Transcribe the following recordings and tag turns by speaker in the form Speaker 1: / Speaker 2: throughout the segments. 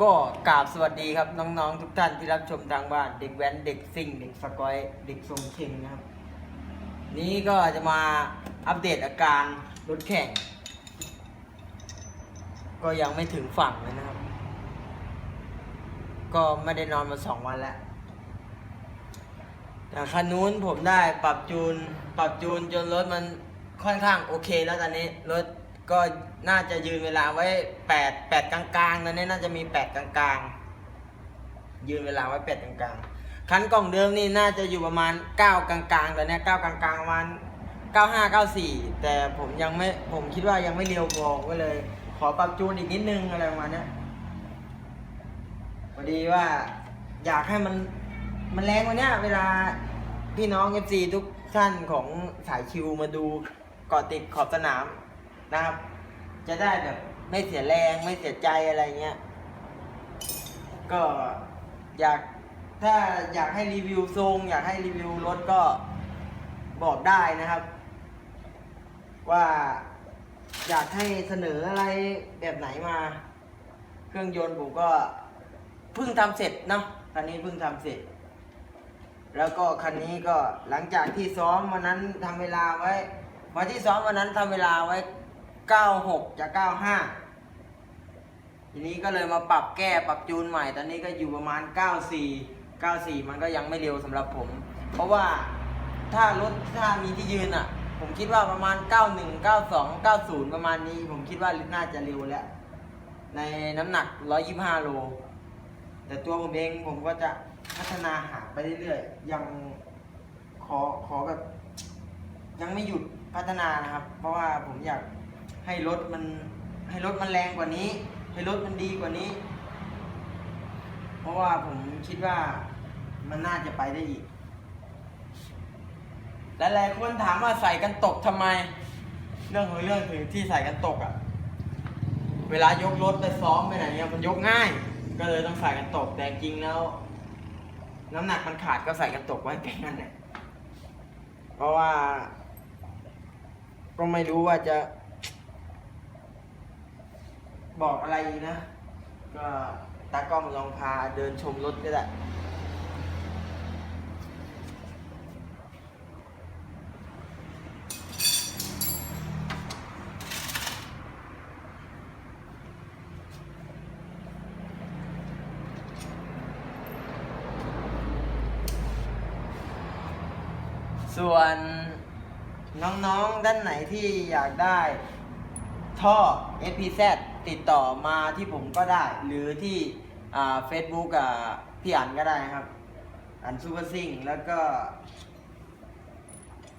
Speaker 1: ก็กราบสวัสดีครับน้องๆทุกท่านที่รับชมทางบ้าน เด็กแว้นเด็กซิ่ง เด็กสกอยเด็กทรงเชงนะครับ นี้ก็จะมาอัปเดตอาการรถแข่ง ก็ยังไม่ถึงฝั่งเลยนะครับ ก็ไม่ได้นอนมาสองวันแล้วแต่คันนู้นผมได้ปรับจูน ปรับจูนจนรถมันค่อนข้างโอเคแล้วตอนนี้รถ ก็น่าจะยืนเวลาไว้แปดแปดกลางๆตอนนี้น่าจะมีแปดกลางๆ ยืนเวลาไว้แปดกลางๆ คันกล่องเดิมนี่น่าจะอยู่ประมาณเก้ากลางๆตอนนี้เก้ากลางๆประมาณเก้าห้าเก้าสี่แต่ผมยังไม่ผมคิดว่ายังไม่เร็วพอก็เลย ขอปรับจูนอีกนิดนึงอะไรประมาณนี้พอดีว่าอยากให้มันมันแรงกว่าเนี้ยเวลาพี่น้องเอฟซีทุกท่านของสายคิวมาดูเกาะติดขอบสนาม นะครับ จะได้แบบไม่เสียแรงไม่เสียใจอะไรเงี้ย ก็อยากถ้าอยากให้รีวิวทรง อยากให้รีวิวรถก็บอกได้นะครับ ว่าอยากให้เสนออะไรแบบไหนมา เครื่องยนต์ผมก็เพิ่งทำเสร็จเนาะคันนี้เพิ่งทำเสร็จ แล้วก็คันนี้ก็หลังจากที่ซ้อมวันนั้นทำเวลาไว้วันที่ซ้อมวันนั้นทำเวลาไว้ 96 จะ 95 ทีนี้ก็เลยมาปรับแก้ปรับจูนใหม่ ตอนนี้ก็อยู่ประมาณ 94 94 มันก็ยังไม่เร็วสำหรับผม เพราะว่าถ้ารถถ้ามีที่ยืนอะ ผมคิดว่าประมาณ 91 92 90 ประมาณนี้ ผมคิดว่าน่าจะเร็วแล้ว ในน้ำหนัก 125 โล แต่ตัวผมเองผมก็จะพัฒนาหาไปเรื่อยๆ ยังขอขอแบบยังไม่หยุดพัฒนานะครับ เพราะว่าผมอยาก ให้รถมันให้รถมันแรงกว่านี้ ให้รถมันดีกว่านี้ เพราะว่าผมคิดว่ามันน่าจะไปได้อีกหลายๆคนถามว่าใส่กันตกทำไม เรื่องของเรื่องถึงที่ใส่กันตกอะ่ะ เวลายกรถไปซ้อมไปไหนเนี่ยมันยกง่าย ก็เลยต้องใส่กันตกแต่จริงแล้ว น้ำหนักมันขาดก็ใส่กันตกไว้แค่นั้นแหละเพราะว่า ก็ไม่รู้ว่าจะ บอกอะไรนะ ก็ตากล้องลองพาเดินชมรถก็ได้ส่วนน้องๆด้านไหนที่อยากได้ท่อ FPZ ติดต่อมาที่ผมก็ได้ หรือที่เฟซบุ๊กพี่อันก็ได้ครับ อันซูเปอร์ซิงแล้วก็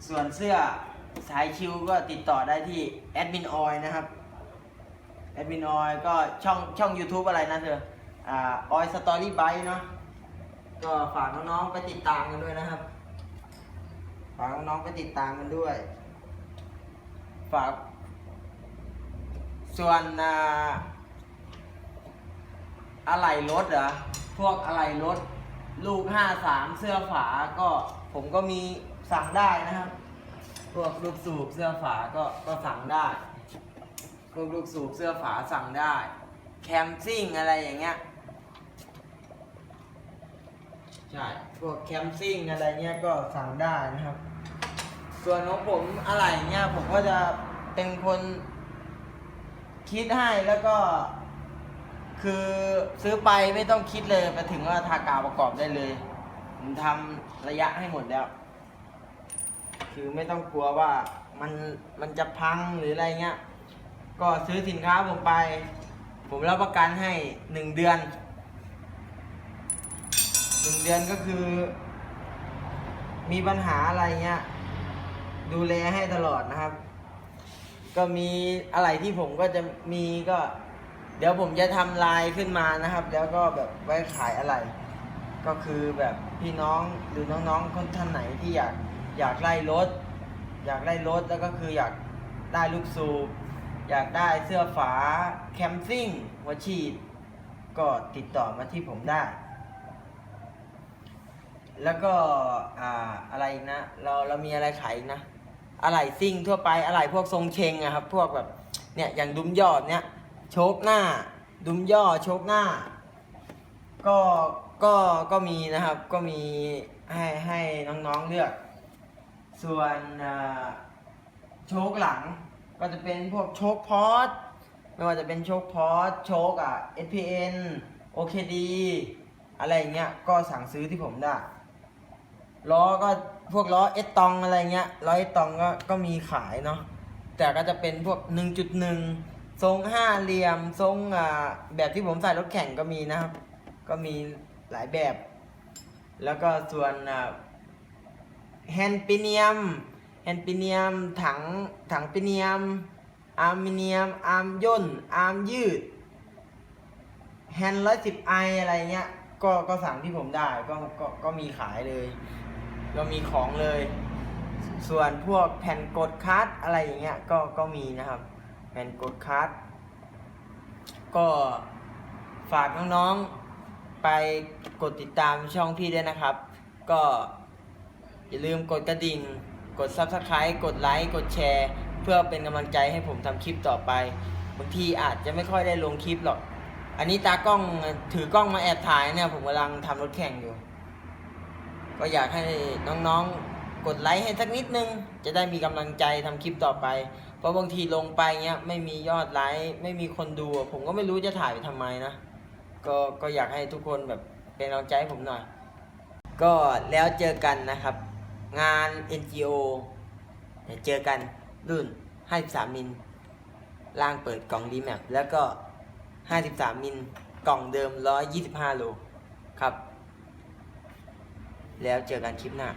Speaker 1: ส่วนเสื้อสายคิวก็ติดต่อได้ที่แอดมินออยนะครับแอดมินออยก็ช่องช่อง YouTube อะไรนะเธออ่าออยสตอรี่ไบเนาะก็ฝากน้องๆไปติดตามกันด้วยนะครับ ฝากน้องๆไปติดตามกันด้วย ฝาก ส่วนอะไหล่รถเหรอ พวกอะไหล่รถ ลูกห้าสามเสื้อฝาก็ผมก็มีสั่งได้นะครับ พวกลูกสูบเสื้อฝาก็ก็สั่งได้ พวกลูกสูบเสื้อฝาสั่งได้ แคมซิ่งอะไรอย่างเงี้ย ใช่ พวกแคมซิ่งอะไรเงี้ยก็สั่งได้นะครับ ส่วนของผมอะไรเงี้ยผมก็จะเป็นคน คิดให้แล้วก็ คือซื้อไปไม่ต้องคิดเลยไปถึงว่าทากาวประกอบได้เลยผมทำระยะให้หมดแล้ว คือไม่ต้องกลัวว่ามันมันจะพังหรืออะไรเงี้ย ก็ซื้อสินค้าผมไป ผมรับประกันให้หนึ่งเดือนหนึ่งเดือนก็คือ มีปัญหาอะไรเงี้ย ดูแลให้ตลอดนะครับ ก็มีอะไรที่ผมก็จะมีก็ เดี๋ยวผมจะทำลายขึ้นมานะครับ แล้วก็แบบไว้ขายอะไร ก็คือแบบพี่น้องหรือน้องๆคนท่านไหนที่อยากอยากไล่รถ อยากไล่รถแล้วก็คืออยากได้ลูกสูบอยากได้เสื้อฝาแคมซิ่งหัวฉีด ก็ติดต่อมาที่ผมได้ แล้วก็อ่าอะไรนะ เราเรามีอะไรขายนะ อะไรซิ่งทั่วไปอะไรพวกทรงเชงอะครับ พวกแบบเนี่ยอย่างดุมยอดเนี่ยโชกหน้า ดุมย่อโชกหน้า ก็ก็ก็มีนะครับก็มีให้ให้น้องๆเลือก ส่วนโชคหลังก็จะเป็นพวกโชคพอสไม่ว่าจะเป็นโชคพอสโชคอะ SPN OKD อะไรอย่างเงี้ยก็สั่งซื้อที่ผมได้ล้อก็ พวกล้อเอสตองอะไรเงี้ยล้อเอสตองก็ก็มีขายเนาะแต่ก็จะเป็นพวก 1.1 ทรงห้าเหลี่ยม ทรงอ่าแบบที่ผมใส่รถแข่งก็มีนะครับ ก็มีหลายแบบ แล้วก็ส่วนแฮนปิเนียมแฮนปิเนียมถังถังปิเนียมอาร์มิเนียม อาร์มย่น อาร์มยืด แฮนร้อยสิบไออะไรเงี้ย ก็ก็สั่งที่ผมได้ก็ก็ก็มีขายเลย ก็มีของเลย ส่วนพวกแผ่นกดคัสอะไรอย่างเงี้ยก็ก็มีนะครับ แผ่นกดคัสก็ฝากน้องๆไปกดติดตามช่องพี่ด้วยนะครับ ก็อย่าลืมกดกระดิ่ง กด Subscribe กดไลค์กดแชร์เพื่อเป็นกำลังใจให้ผมทำคลิปต่อไปบางทีอาจจะไม่ค่อยได้ลงคลิปหรอก อันนี้ตากล้องถือกล้องมาแอบถ่ายเนี่ยผมกำลังทำรถแข่งอยู่ ก็อยากให้น้องๆกดไลค์ให้สักนิดนึง จะได้มีกำลังใจทำคลิปต่อไป เพราะบางทีลงไปเงี้ยไม่มียอดไลค์ไม่มีคนดู ผมก็ไม่รู้จะถ่ายไปทำไมนะ ก็ก็อยากให้ทุกคนแบบเป็นกำลังใจให้ผมหน่อย ก็แล้วเจอกันนะครับ งาน NGO เจอกันรุ่น 53 มิลล่างเปิดกล่องดีแมปแล้วก็ 53 มิลกล่องเดิม 125 โล ครับ แล้วเจอกันคลิปหน้า